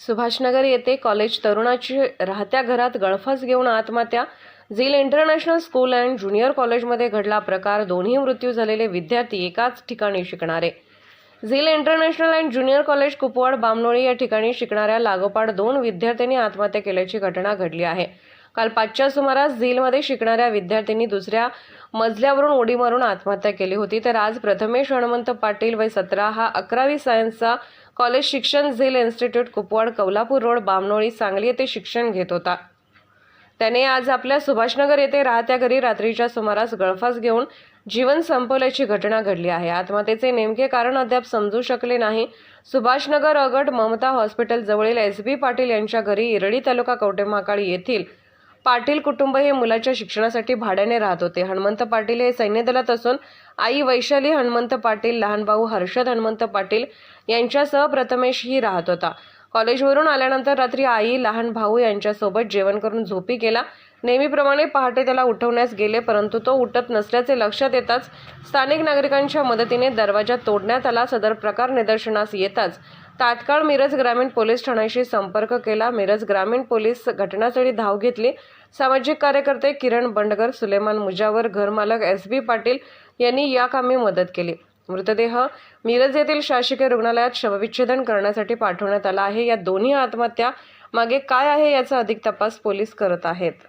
सुभाषनगर येथे कॉलेज तरुणाची राहत्या घरात गळफास घेऊन आत्महत्या. झील इंटरनॅशनल स्कूल अँड ज्युनियर कॉलेजमध्ये घडला प्रकार. दोन्ही मृत्यू झालेले विद्यार्थी एकाच ठिकाणी शिकणारे. Zeal international and junior college Kupwad Bamnoli या ठिकाणी शिकणाऱ्या लागोपाठ दोन विद्यार्थ्यांनी आत्महत्या केल्याची घटना घडली आहे. काल पाचच्या सुमारास झीलमध्ये शिकणाऱ्या विद्यार्थ्यांनी दुसऱ्या मजल्यावरून उडी मारून आत्महत्या केली होती. तर आज प्रथमेश हनुमंत पाटील वय सतरा हा अकरावी सायन्सचा कॉलेज शिक्षण Zeal institute Kupwad Kaulapur road Bamnoli Sangli येथे शिक्षण घेत होता. त्याने आज आपल्या सुभाषनगर येथे राहत्या घरी रात्रीच्या सुमारास गळफास घेऊन जीवन संपवल्याची घटना घडली आहे. आत्महत्येचे नेमके कारण अद्याप समजू शकले नाही. सुभाषनगर अगट ममता हॉस्पिटल जवळील एस बी पाटील यांच्या घरी इरडी तालुका कवटेमाकाळी येथील पाटील कुटुंब हे मुलाच्या शिक्षणासाठी भाड्याने राहत होते. हनुमंत पाटील हे सैन्य दलात असून आई वैशाली हनुमंत पाटील लहान भाऊ हर्षद हनुमंत पाटील यांच्यासह प्रथमेश ही राहत होता. कॉलेजवरून आल्यानंतर रात्री आई लहान भाऊ यांच्यासोबत जेवण करून झोपी गेला. नेहमीप्रमाणे पहाटे त्याला उठवण्यास गेले परंतु तो उठत नसल्याचे लक्षात येताच स्थानिक नागरिकांच्या मदतीने दरवाजा तोडण्यात आला. सदर प्रकार निदर्शनास येताच तात्काळ मिरज ग्रामीण पोलीस ठाण्याशी संपर्क केला. मिरज ग्रामीण पोलीस घटनास्थळी धाव घेतली. सामाजिक कार्यकर्ते किरण बंडगर सुलेमान मुजावर घरमालक एस बी पाटील यांनी या कामी मदत केली. मृतदेह मिरज येथील शासकीय रुग्णालयात शवविच्छेदन करण्यासाठी पाठवण्यात आला आहे. या दोन्ही आत्महत्या मागे काय आहे याचा अधिक तपास पोलीस करत आहेत.